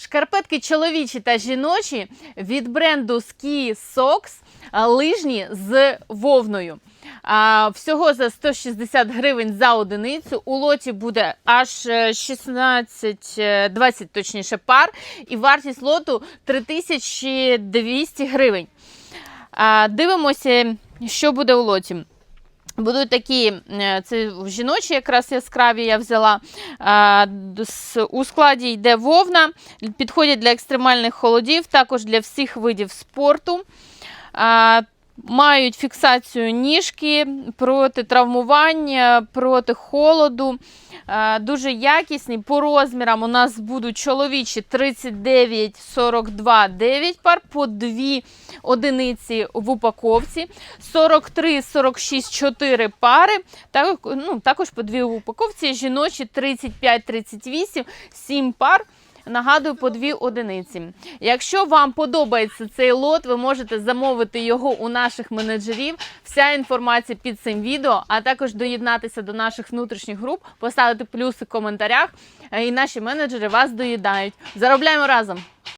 Шкарпетки чоловічі та жіночі від бренду Ski Socks лижні з вовною. Всього за 160 гривень за одиницю. У лоті буде аж е, 16, е, 20 точніше пар, і вартість лоту 3200 гривень. Дивимося, що буде у лоті. Будуть такі, е, це жіночі якраз яскраві я взяла. У складі йде вовна, підходять для екстремальних холодів, також для всіх видів спорту. Мають фіксацію ніжки проти травмування, проти холоду. Дуже якісні. По розмірам у нас будуть чоловічі 39, 42, 9 пар по 2 одиниці в упаковці, 43, 46, 4 пари. Так, ну, також по 2 в упаковці. Жіночі 35, 38, 7 пар. Нагадую, по дві одиниці. Якщо вам подобається цей лот, ви можете замовити його у наших менеджерів. Вся інформація під цим відео, а також доєднатися до наших внутрішніх груп, поставити плюси в коментарях, е, і наші менеджери вас доїдають. Заробляємо разом!